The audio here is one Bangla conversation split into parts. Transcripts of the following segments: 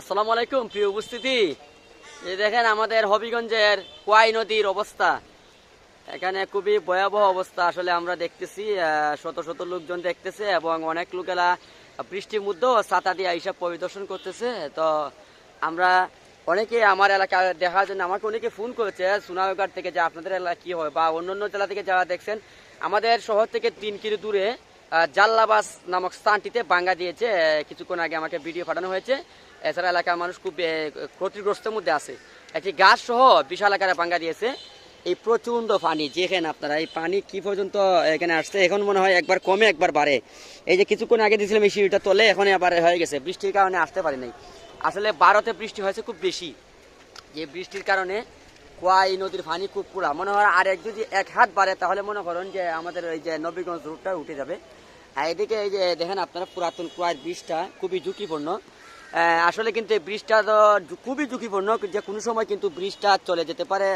আসসালামু আলাইকুম, প্রিয় উপস্থিতি। দেখেন আমাদের হবিগঞ্জের কোয়াই নদীর অবস্থা। এখানে খুবই ভয়াবহ অবস্থা আসলে আমরা দেখতেছি শত শত লোকজন দেখতেছে এবং অনেক লোকেরা বৃষ্টির মধ্যেও ছাতা দিয়ে এইসব পরিদর্শন করতেছে। তো আমরা অনেকে আমার এলাকা দেখার জন্য আমাকে অনেকে ফোন করেছে সুনামঘাট থেকে যে আপনাদের এলাকা কি হয় বা অন্য অন্য জেলা থেকে যারা দেখছেন, আমাদের শহর থেকে তিন কিলো দূরে জাল্লাবাস নামক স্থানটিতে বাঙ্গা দিয়েছে। কিছুক্ষণ আগে আমাকে ভিডিও পাঠানো হয়েছে। এছাড়া এলাকার মানুষ খুব ক্ষতিগ্রস্তের মধ্যে আছে। একটি গাছ সহ বিশাল আকারে বাঙ্গা দিয়েছে। এই প্রচণ্ড পানি যেখানে আপনারা, এই পানি কি পর্যন্ত এখানে আসছে, এখন মনে হয় একবার কমে, একবার বাড়ে। এই যে কিছুক্ষণ আগে দিয়েছিলাম এই সিঁড়িটা তলে, এখন আবার হয়ে গেছে। বৃষ্টির কারণে আসতে পারি নাই। আসলে বারোতে বৃষ্টি হয়েছে খুব বেশি। যে বৃষ্টির কারণে কোয়াই নদীর পানি খুব পুরা মনে হয় আর এক যদি এক হাত বাড়ে, তাহলে মনে করেন যে আমাদের ওই যে নবীগঞ্জ রুটটা উঠে যাবে। আর এদিকে এই যে দেখেন আপনারা, পুরাতন কুয়ার ব্রিজটা খুবই ঝুঁকিপূর্ণ। আসলে কিন্তু এই ব্রিজটা তো খুবই ঝুঁকিপূর্ণ। যে কোনো সময় কিন্তু ব্রিজটা চলে যেতে পারে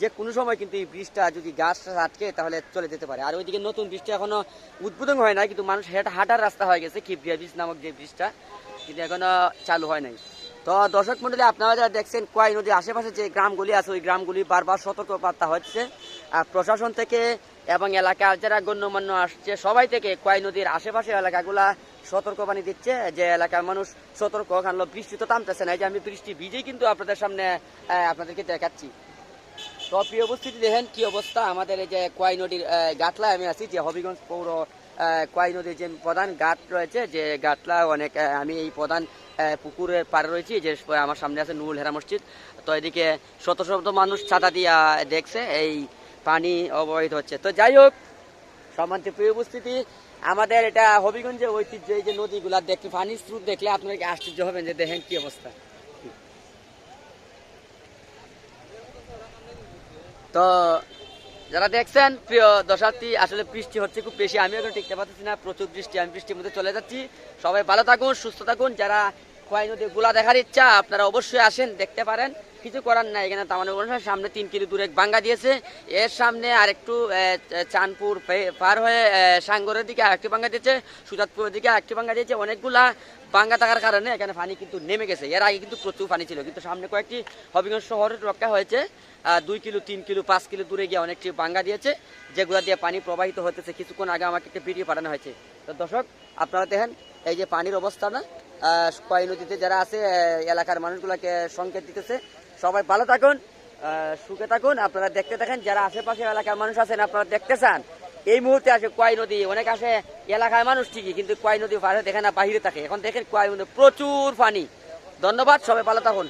যে কোনো সময় কিন্তু এই ব্রিজটা যদি গাছ আটকে তাহলে চলে যেতে পারে। আর ওইদিকে নতুন ব্রিজটা এখনও উদ্বোধন হয় না কিন্তু মানুষ হেঁটা হাঁটার রাস্তা হয়ে গেছে, কিবরিয়া ব্রিজ নামক যে ব্রিজটা, কিন্তু এখনও চালু হয় নাই। তো দর্শক মন্ডলী, আপনারা যারা দেখছেন কোয়াই নদীর আশেপাশে যে গ্রামগুলি আছে, ওই গ্রামগুলি বারবার সতর্ক বার্তা হচ্ছে প্রশাসন থেকে এবং এলাকার যারা গণ্যমান্য আসছে, সবাই থেকে কোয়াই নদীর আশেপাশে এলাকাগুলা সতর্কবাণী দিচ্ছে যে এলাকার মানুষ সতর্ক কারণ বৃষ্টি তো থামতেছে না, এই যে আমি বৃষ্টি ভিজেই কিন্তু আপনাদের সামনে আপনাদেরকে দেখাচ্ছি। তো প্রিয় উপস্থিতি দেখেন কি অবস্থা। আমাদের এই যে কোয়াই নদীর গাটলায় আমি আছি, যে হবিগঞ্জ পৌর কোয়াই নদীর যে প্রধান ঘাট রয়েছে, যে গাটলা অনেক আমি এই প্রধান পুকুরের পাড়ে রয়েছি, যে আমার সামনে আছে নুরুল হেরা মসজিদ। তো এদিকে শত শত মানুষ ছাতা দিয়ে দেখছে, এই পানি অবহিত হচ্ছে। তো যাই হোক, সম্মানিত প্রিয় উপস্থিতি, আমাদের এটা হবিগঞ্জের ঐতিহ্য, এই যে নদীগুলা দেখলে পানির স্রোত দেখলে আপনারা আশ্চর্য হবেন যে দেখেন কি অবস্থা। তো যারা দেখছেন, প্রিয় দর্শার্থী আসলে বৃষ্টি হচ্ছে খুব বেশি। আমিও এখন টিকতে পারতেছি না, প্রচুর বৃষ্টি, আমি বৃষ্টির মধ্যে চলে যাচ্ছি। সবাই ভালো থাকুন, সুস্থ থাকুন। যারা খোয়াই নদী গুলা দেখার ইচ্ছা, আপনারা অবশ্যই আসেন, দেখতে পারেন। কিছু করার নাই। এখানে অনুষ্ঠান সামনে তিন কিলো দূরে বাঙ্গা দিয়েছে। এর সামনে আর একটু চাঁদপুর পার হয়ে সাঙ্গরের দিকে আরেকটি বাঙ্গা দিয়েছে, সুজাতপুরের দিকে আরেকটি বাঙ্গা দিয়েছে। অনেকগুলা বাঙ্গা থাকার কারণে এখানে পানি কিন্তু নেমে গেছে। এর আগে কিন্তু প্রচুর পানি ছিল, কিন্তু সামনে কয়েকটি হবিগঞ্জ শহরের রক্ষা হয়েছে। দুই কিলো, তিন কিলো, পাঁচ কিলো দূরে গিয়ে অনেকটি বাঙ্গা দিয়েছে, যেগুলো দিয়ে পানি প্রবাহিত হতেছে। কিছুক্ষণ আগে আমাকে একটা ভিডিও পাঠানো হয়েছে। দর্শক, আপনারা দেখেন, এই যে পানির অবস্থা না? কয় নদীতে যারা আছে এলাকার মানুষগুলোকে সংকেত দিতেছে। সবাই ভালো থাকুন সুখে থাকুন। আপনারা দেখতে থাকেন, যারা আশেপাশে এলাকার মানুষ আছেন, আপনারা দেখতে চান। এই মুহূর্তে আসে কোয়াই নদী? অনেক আসে এলাকার মানুষ ঠিকই, কিন্তু কোয়াই নদী পাশে দেখে না, বাহিরে থাকে। এখন দেখেন কোয়াই নদী? প্রচুর পানি। ধন্যবাদ, সবাই ভালো থাকুন।